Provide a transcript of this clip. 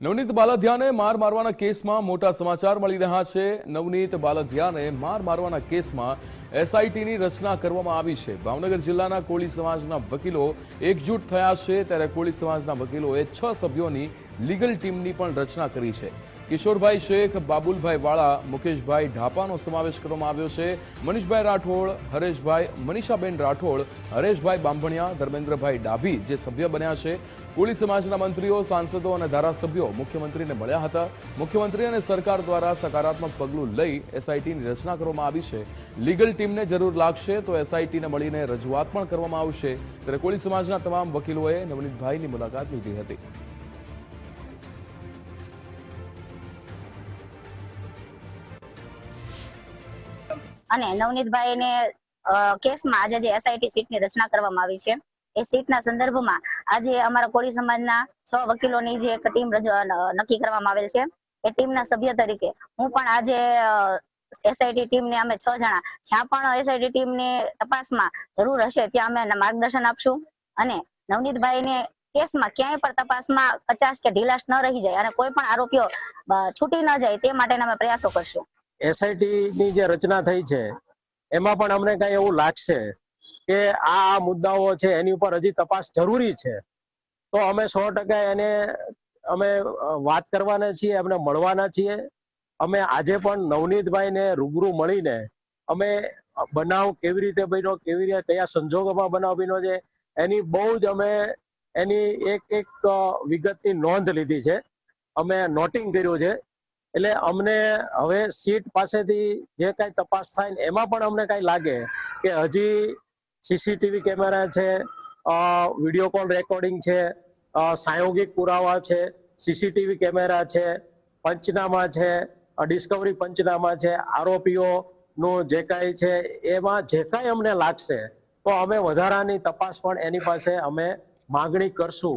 નવનીત બાલધિયાને માર મારવાના કેસમાં મોટા સમાચાર મળી રહ્યા છે. નવનીત બાલધિયાને માર મારવાના કેસમાં એસઆઈટીની રચના કરવામાં આવી છે. ભાવનગર જિલ્લાના કોળી સમાજના વકીલો એકજૂટ થયા છે ત્યારે કોળી સમાજના વકીલોએ છ સભ્યોની લીગલ ટીમની પણ રચના કરી છે. કિશોરભાઈ શેખ, બાબુલભાઈ વાળા, મુકેશભાઈ ઢાપાનો સમાવેશ કરવામાં આવ્યો છે. મનીષભાઈ રાઠોડ, હરેશભાઈ, મનીષાબેન રાઠોડ, હરેશભાઈ બાંભણિયા, ધર્મેન્દ્રભાઈ ડાભી જે સભ્ય બન્યા છે. કોળી સમાજના મંત્રીઓ, સાંસદો અને ધારાસભ્યો મુખ્યમંત્રીને મળ્યા હતા. મુખ્યમંત્રી અને સરકાર દ્વારા સકારાત્મક પગલું લઈ એસઆઈટીની રચના કરવામાં આવી છે. લીગલ ટીમને જરૂર લાગશે તો એસઆઈટીને મળીને રજૂઆત પણ કરવામાં આવશે. ત્યારે કોળી સમાજના તમામ વકીલોએ નવનીતભાઈની મુલાકાત લીધી હતી. અને નવનીતભાઈને કેસમાં આજે જે એસઆઈટી સીટની રચના કરવામાં આવી છે, એ સીટના સંદર્ભમાં આજે અમારા કોળી સમાજના છ વકીલોની જે એક ટીમ નક્કી કરવામાં આવેલ છે. એ ટીમના સભ્ય તરીકે હું પણ આજે એસઆઈટી ટીમને અમે છ જણા. જ્યાં પણ એસઆઈટી ટીમની તપાસમાં જરૂર હશે ત્યાં અમે માર્ગદર્શન આપશું. અને નવનીતભાઈને કેસમાં ક્યાંય પણ તપાસમાં કચાશ કે ઢીલાશ ન રહી જાય અને કોઈ પણ આરોપીઓ છૂટી ન જાય તે માટેના અમે પ્રયાસો કરશું. એસઆઈટી ની જે રચના થઈ છે, એમાં પણ અમને કઈ એવું લાગશે કે આ આ મુદ્દાઓ છે એની ઉપર હજી તપાસ જરૂરી છે. તો અમે સો ટકા એને અમે વાત કરવાના છીએ, એમને મળવાના છીએ. અમે આજે પણ નવનીતભાઈને રૂબરૂ મળીને અમે બનાવ કેવી રીતે બન્યો, કેવી રીતે કયા સંજોગોમાં બનાવ બન્યો છે, એની બહુ જ અમે એની એક એક વિગતની નોંધ લીધી છે. અમે નોટિંગ કર્યું છે. એટલે અમને હવે સીટ પાસેથી જે કાંઈ તપાસ થાય ને એમાં પણ અમને કાંઈ લાગે કે હજી સીસીટીવી કેમેરા છે વીડિયો કોલ રેકોર્ડિંગ છે સાયોગિક પુરાવા છે, સીસીટીવી કેમેરા છે, પંચનામા છે ડિસ્કવરી પંચનામા છે, આરોપીઓનું જે કાંઈ છે, એમાં જે કાંઈ અમને લાગશે, તો અમે વધારાની તપાસ પણ એની પાસે અમે માગણી કરશું.